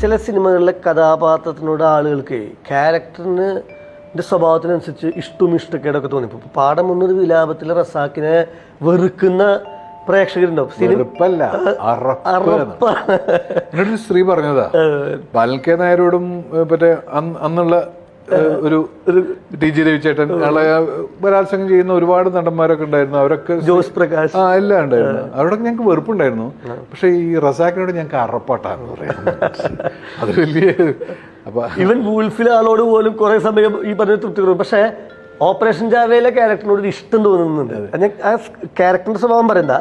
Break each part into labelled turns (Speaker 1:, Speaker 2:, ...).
Speaker 1: ചില സിനിമകളിലെ കഥാപാത്രത്തിനോട് ആളുകൾക്ക് ക്യാരക്ടറിന് എന്റെ സ്വഭാവത്തിനനുസരിച്ച് ഇഷ്ടവും ഇഷ്ടക്കേടൊക്കെ തോന്നി ഇപ്പോൾ പാഠം ഒന്നൊരു വിലാപത്തിലെ റസാക്കിനെ വെറുക്കുന്ന പ്രേക്ഷകരുണ്ടാവും
Speaker 2: സ്ത്രീ പറഞ്ഞതാ. ബാലൻ കെ നായരോടും മറ്റേ അന്ന് അന്നുള്ള ഒരു ടി ജി രവിചേട്ടൻ ബലാത്സംഗം ചെയ്യുന്ന ഒരുപാട് നടന്മാരൊക്കെ ഉണ്ടായിരുന്നു. അവരൊക്കെ
Speaker 1: ജോസ് പ്രകാശ്.
Speaker 2: ആ എല്ലാം ഉണ്ടായിരുന്നു. അവരോടൊക്കെ ഞങ്ങൾക്ക് വെറുപ്പുണ്ടായിരുന്നു. പക്ഷെ ഈ റസാക്കിനോട് ഞങ്ങൾക്ക് അറപ്പാട്ടാന്ന് പറയുന്നത് അത് വലിയ അപ്പൊ
Speaker 1: ഇവൻ വൂൾഫിലെ ആളോട് പോലും കുറെ സമയം ഈ പറഞ്ഞ തൃപ്തി പക്ഷേ ഓപ്പറേഷൻ ജാവയിലെ ക്യാരക്ടറിനോട് ഒരു ഇഷ്ടം തോന്നുന്നുണ്ട്. ഞാൻ ആ ക്യാരക്ടറിന്റെ സ്വഭാവം പറയണ്ട.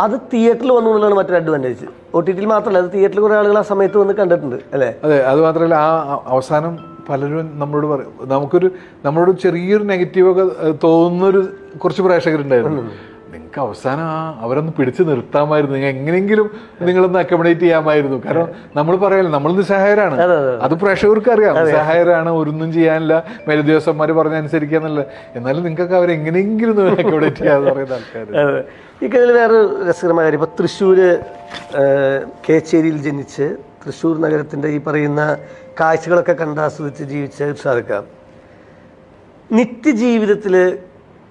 Speaker 1: അത് തിയേറ്ററിൽ വന്നു എന്നുള്ളതാണ് മറ്റൊരു അഡ്വാന്റേജ് ഒ ടി ടിയിൽ മാത്രമല്ല അത് തിയേറ്ററിൽ കുറേ ആളുകൾ ആ സമയത്ത് വന്ന് കണ്ടിട്ടുണ്ട് അല്ലേ?
Speaker 2: അതെ അത് മാത്രമല്ല ആ അവസാനം പലരും നമ്മളോട് പറയും നമുക്കൊരു നമ്മളോട് ചെറിയൊരു നെഗറ്റീവൊക്കെ ഒക്കെ തോന്നുന്നൊരു കുറച്ച് പ്രേക്ഷകരുണ്ടായിരുന്നു. നിങ്ങൾക്ക് അവസാനം ആ അവരൊന്ന് പിടിച്ചു നിർത്താമായിരുന്നു. നിങ്ങൾ എങ്ങനെയെങ്കിലും നിങ്ങളൊന്ന് അക്കോമഡേറ്റ് ചെയ്യാമായിരുന്നു. കാരണം നമ്മൾ പറയാലോ നമ്മൾ നിസ്സഹായരാണ്. അത് പ്രേക്ഷകർക്ക് അറിയാം. നിസ്സഹായരാണ് ഒരൊന്നും ചെയ്യാനില്ല. മേലുദ്യോഗസ്ഥന്മാർ പറഞ്ഞ അനുസരിക്കാന്നല്ല എന്നാലും നിങ്ങൾക്ക് അവരെങ്ങനെയെങ്കിലും അക്കോമഡേറ്റ് ചെയ്യാന്ന് പറയുന്ന ആൾക്കാർ.
Speaker 1: ഈ കഥയിൽ വേറെ രസകരമായ കാര്യം. ഇപ്പൊ തൃശ്ശൂര് ഏഹ്, കേച്ചേരിയിൽ ജനിച്ച് തൃശ്ശൂർ നഗരത്തിന്റെ ഈ പറയുന്ന കാഴ്ചകളൊക്കെ കണ്ടാസ്വദിച്ച് ജീവിച്ച ഷാറുഖ് നിത്യജീവിതത്തിൽ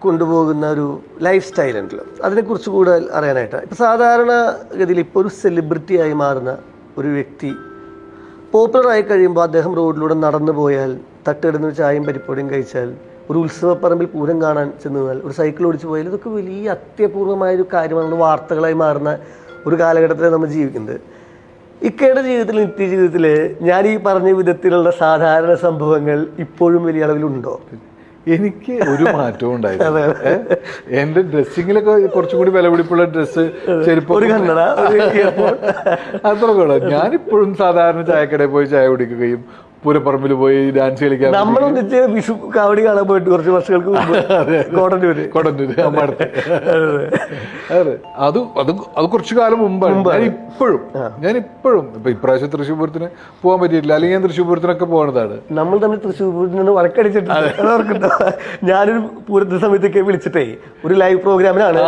Speaker 1: കൊണ്ടുപോകുന്ന ഒരു ലൈഫ് സ്റ്റൈൽ ഉണ്ടല്ലോ. അതിനെക്കുറിച്ച് കൂടുതൽ അറിയാനായിട്ട്. ഇപ്പോൾ സാധാരണ ഗതിയിൽ ഇപ്പോൾ ഒരു സെലിബ്രിറ്റി ആയി മാറുന്ന ഒരു വ്യക്തി പോപ്പുലറായി കഴിയുമ്പോൾ അദ്ദേഹം റോഡിലൂടെ നടന്നു പോയാൽ തട്ടിടുന്ന ചായയും പരിപ്പൊടിയും കഴിച്ചാൽ ഒരു ഉത്സവപ്പറമ്പിൽ പൂരം കാണാൻ ചെന്നാൽ ഒരു സൈക്കിൾ ഓടിച്ചു പോയാൽ ഇതൊക്കെ വലിയ അത്യപൂർവമായ ഒരു കാര്യമാണ് വാർത്തകളായി മാറുന്ന ഒരു കാലഘട്ടത്തിലാണ് നമ്മൾ ജീവിക്കുന്നത്. ഇക്കയുടെ ജീവിതത്തിൽ നിത്യജീവിതത്തിൽ ഞാൻ ഈ പറഞ്ഞ വിധത്തിലുള്ള സാധാരണ സംഭവങ്ങൾ ഇപ്പോഴും വലിയ അളവിലുണ്ടോ?
Speaker 2: എനിക്ക് ഒരു മാറ്റവും ഉണ്ടായില്ല. എന്റെ ഡ്രസ്സിങ്ങിലൊക്കെ കുറച്ചും കൂടി വിലപിടിപ്പുള്ള ഡ്രസ്സ് ചെരുപ്പ്. അത്രയൊക്കെ ഉള്ളു. ഞാനിപ്പോഴും സാധാരണ ചായക്കടയിൽ പോയി ചായ കുടിക്കുകയും പൂരപ്പറമ്പിൽ പോയി ഡാൻസ് കളിക്കാൻ
Speaker 1: നമ്മളൊന്നിച്ച് വിഷു കാവടി കാണാൻ പോയിട്ട് കുറച്ച് വർഷങ്ങൾക്ക് മുമ്പ് കോടന്നൂര്.
Speaker 2: കൊടന്നൂര് അമ്മടുത്ത് അതെ. അത് അത്. കുറച്ചു കാലം മുമ്പാണ്. ഞാൻ ഇപ്പോഴും ഞാൻ ഇപ്പോഴും ഇപ്പൊ ഇപ്രാവശ്യം തൃശ്ശൂർ പൂരത്തിന് പോകാൻ പറ്റിയിട്ടില്ല. അല്ലെങ്കിൽ ഞാൻ തൃശ്ശൂർ പൂരത്തിനൊക്കെ പോകുന്നതാണ്
Speaker 1: നമ്മൾ തന്നെ തൃശ്ശൂർ പൂരത്തിൽ നിന്ന് വഴക്കടിച്ചിട്ടുണ്ട്? ഞാനൊരു പൂരത്തിന്റെ സമയത്തൊക്കെ വിളിച്ചിട്ടേ ഒരു ലൈവ് പ്രോഗ്രാമിനാണ്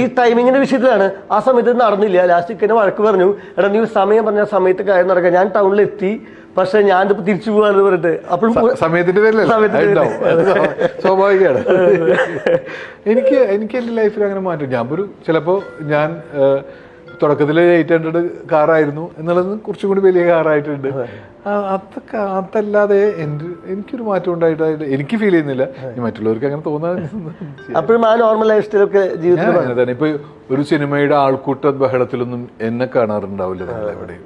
Speaker 1: ഈ ടൈമിങ്ങിന്റെ വിഷയത്തിലാണ്. ആ സമയത്ത് നടന്നില്ല. ലാസ്റ്റ് ഇക്കനെ വഴക്ക് പറഞ്ഞു. എടാ നീ സമയം പറഞ്ഞ സമയത്ത് കാര്യം നടക്കാം ഞാൻ ടൗണിൽ എത്തി പക്ഷെ ഞാൻ ഇപ്പൊ തിരിച്ചു പോകാന്ന് പറഞ്ഞിട്ട്. അപ്പോഴും
Speaker 2: സമയത്തിന്റെ പേരിലല്ല. സ്വാഭാവികമാണ്. എനിക്ക് എനിക്ക് എന്റെ ലൈഫിൽ അങ്ങനെ മാറ്റം ഞാൻ ഒരു ചിലപ്പോ ഞാൻ തുടക്കത്തിൽ എയ്റ്റ് ഹൺഡ്രഡ് കാറായിരുന്നു. എന്നുള്ളത് കുറച്ചും കൂടി വലിയ കാറായിട്ടുണ്ട്. അതൊക്കെ അതല്ലാതെ എന്റെ എനിക്കൊരു മാറ്റം ഉണ്ടായിട്ടായിട്ട് എനിക്ക് ഫീൽ ചെയ്യുന്നില്ല. മറ്റുള്ളവർക്ക് അങ്ങനെ തോന്നാൻ
Speaker 1: അപ്പോഴും ആ നോർമൽ ലൈഫ് സ്റ്റൈലൊക്കെ ജീവിതത്തിൽ
Speaker 2: തന്നെ. ഇപ്പൊ ഒരു സിനിമയുടെ ആൾക്കൂട്ട ബഹളത്തിലൊന്നും എന്നെ കാണാറുണ്ടാവില്ല. നിങ്ങൾ എവിടെയും